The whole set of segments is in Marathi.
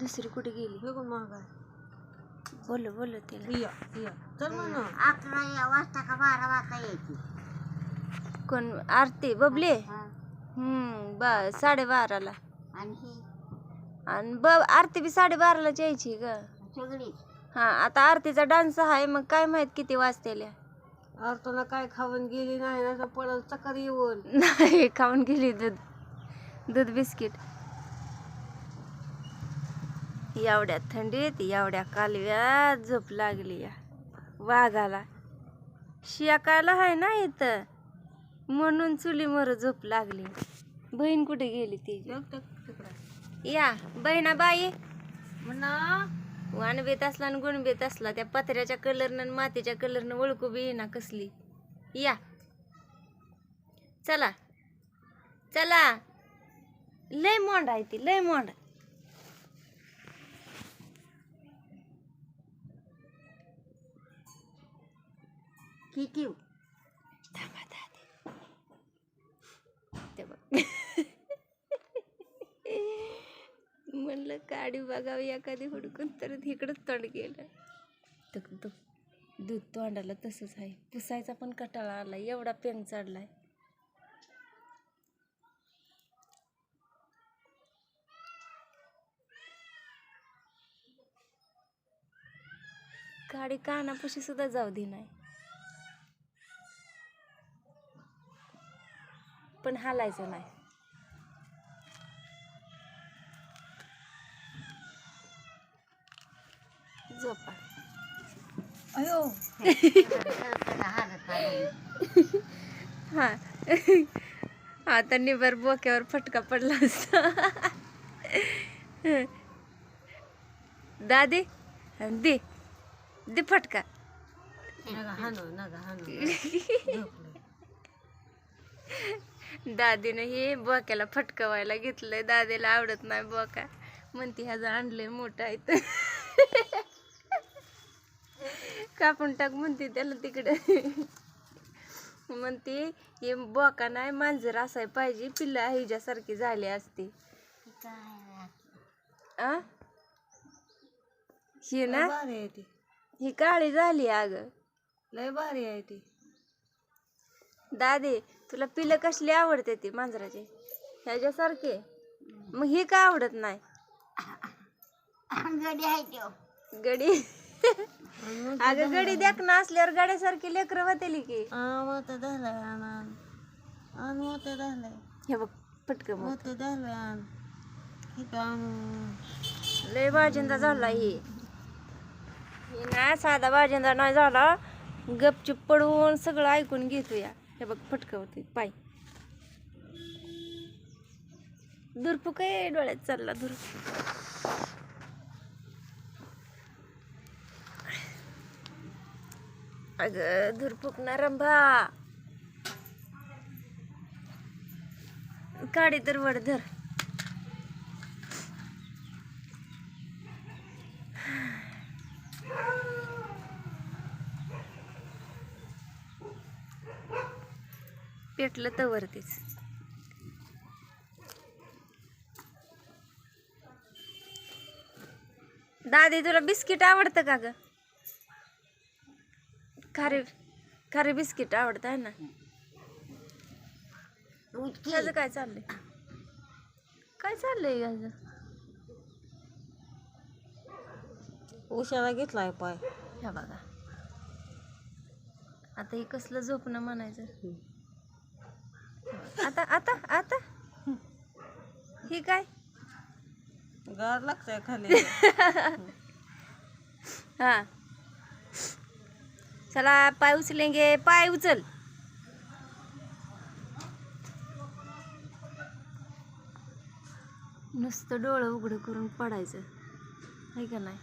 दुसरी कुठे गेली? हे कोण महाग आहे? बोल बोल तिला या या. चल म्हणा अकरा या वाजता का बारा वाजता यायची? कोण आरती बबले? हा. हम्म बा साडेबाराला. आणि ही? आणि ब आरती बी साडेबारालाच यायची ग. सगळीच हा आता आरतीचा डान्स आहे मग काय माहीत किती वाजतेल्या. अर्ताना काय खाऊन गेली नाही ना तर चक्कर येऊन? नाही खाऊन गेली दूध. दूध बिस्किट. एवढ्या थंडीत एवढ्या कालव्यात झोप लागली या. वाघाला. शियाकाला आहे ना इथं. म्हणून चुलीवर झोप लागली. बहीण कुठे गेली ती? या बहिणा बाई. म्हणा. वाण बेत असला आणि गुण बेत असला त्या पत्र्याच्या कलरनं आणि मातीच्या कलरनं ओळखू बी ना कसली. या. चला. चला. लय मोंड आहे ती लय मोंड दादी ते बघ म्हणलं काडी बघावी एखादी हुडकून तर इकडंच तोंड गेलं. तक तक. दूध तोंडाला तसंच आहे. पुसायचा पण कटाळा आला एवढा पेंग चढलाय गाडी कानापाशी सुद्धा जाऊ दे नाही. पण हालायचं नाही. झोपा. अयो. हा. आता निबर बोक्यावर फटका पडला असता. दादी दे दे फटका. नगा हानो नगा हानो दादीनं हे बोक्याला फटकवायला घेतलंय. दादीला आवडत नाही बोका. म्हणते ह्याचं आणलंय मोठा आहे तर. कापून टाक म्हणते त्याला तिकडे. म्हणते हे बोका नाही मांजर असाय पाहिजे. पिल्ला हिच्यासारखी झाली असती. आ? ही ना? ही काळी झाली अग. लय भारी आहे ती. दादी तुला पिलं कसली आवडते ती मांजराची? ह्याच्यासारखे मग ही का आवडत नाही? गडी आहे त्यो गडी? अगं गडी देख ना असल्यावर गाड्यासारखी लेकरं होतेली की. झालंय आणि मत झालंय. हे बघ पटकन मग मत झालंय इथं आणून लय बाजिंदा झाला ही. ही ना साधा बाजिंदा नाही झाला. गपचूप पडून सगळं ऐकून घेतो या हे बघ फटकवते. पाय. दुरपू काय डोळ्यात चालला दुरपू अगं धुरपुक ना रंभा? काढे तर वड पेटलं तर वरतीच. दादी तुला बिस्किट आवडतं का ग? खारे खारे बिस्किट आवडतं आहे ना? ह्याचं काय चाललंय? काय चाललंय ह्याचं? उशाला घेतलाय पाय. ह्या बघा. आता हे कसलं झोपणं म्हणायचं? आता आता आता. ही काय? गार लागतंय खाली. हा. चला पाय उचलेंगे पाय उचल. नुसतं डोळं उघडं करून पडायचं. आहे का नाही?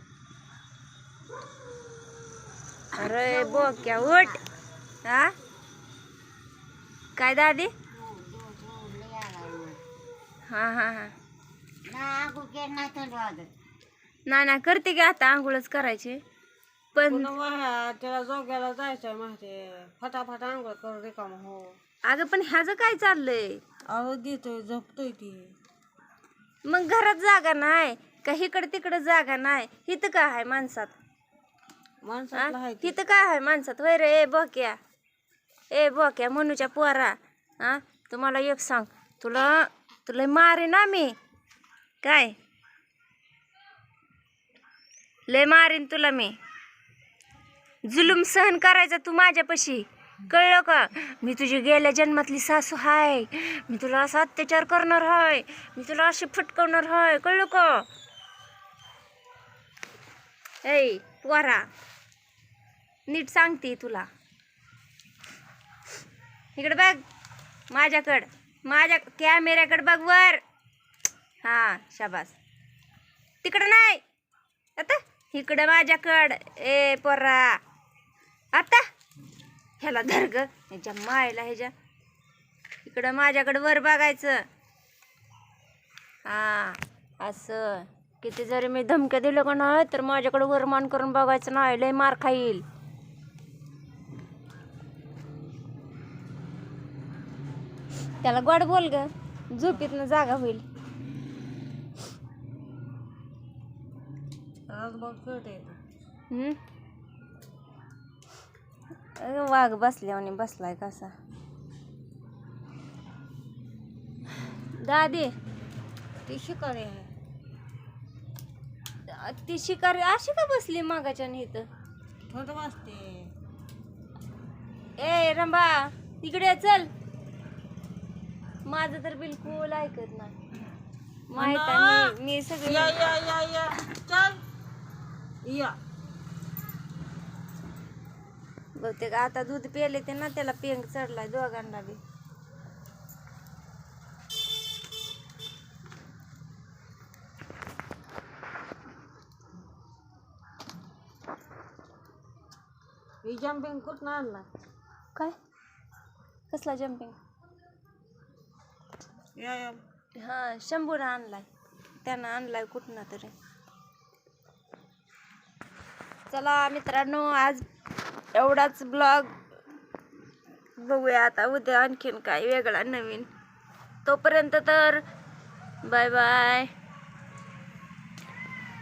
अरे बोक्या उठ. हा? काय दादी? हा हा हा. ना गुके नाही थंड वाजत. नाही नाही करते की आता आंघोळच करायची. पण पुन्हा वाया त्याला जोग्याला जायचंय माहिती. फटाफट आंघोळ करू रिकाम हो. अगं पण ह्याचं काय चाललंय? अहो देतोय झोपतोय ती. मग घरात जागा नाही का? इकडे तिकडे जागा नाही. इथं काय आहे माणसात? माणसाला हा? आहे ते. तिथं काय आहे माणसात? वय रे ए बोक्या. ए बोक्या मनूच्या पोरा. हा? तुम्हाला एक सांग. तुला तुला मारे ना मी. काय? लय मारीन तुला मी. जुलूम सहन करायचा तू माझ्यापाशी. कळलं का? मी तुझी गेल्या जन्मातली सासू हाय. मी तुला असा अत्याचार करणार हाय. मी तुला अशी फटकवणार हाय. कळलं का? ऐ पोरा. नीट सांगते तुला. इकडे बघ माझ्याकडं. माझ्या कॅमेऱ्याकडे बघ वर. हां शाबास. तिकडं नाही. आता इकडं माझ्याकड. ए पोरा. आता. ह्याला धर ग. ह्याच्या मायला ह्याच्या. इकडं माझ्याकडं वर बघायचं. हां असं. किती जरी मी धमक्या दिलं का नाही तर वर वरमान करून बघायचं नाही. लय मार खाईल. त्याला गोड बोल ग. झोपीतनं जागा होईल. वाघ बसल्यावाने बसलाय कसा. दादी ती शिकारी आहे. ती शिकारी अशी का बसली मागाच्या इथं? थोडं वाजते ए रंबा इकडे ये, चल. माझं तर बिलकुल ऐकत नाही. माहीत आहे मी मी या सगळी या या या. चल. या. बहुतेक आता दूध प्यायले ते ना त्याला पेंग चढलाय दोघांना बी. ही जम्पिंग कुठं आणला? काय? कसला जम्पिंग या हा शंभूनं आणलाय. त्यानं आणलाय कुठनं तरी. चला मित्रांनो आज एवढाच ब्लॉग बघूया आता. उद्या आणखीन काय वेगळा नवीन. तोपर्यंत तर बाय बाय.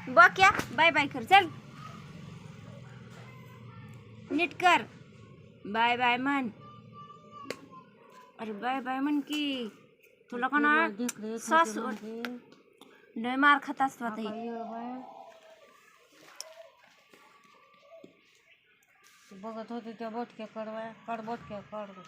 बघ्या बाय बाय कर. चल. नीट कर. बाय बाय म्हण. अरे बाय बाय म्हण की. तुला का ना सासू लय मार खात असतो आता बघत होते त्या बोटक्या कडवाया कड बोटक्या कड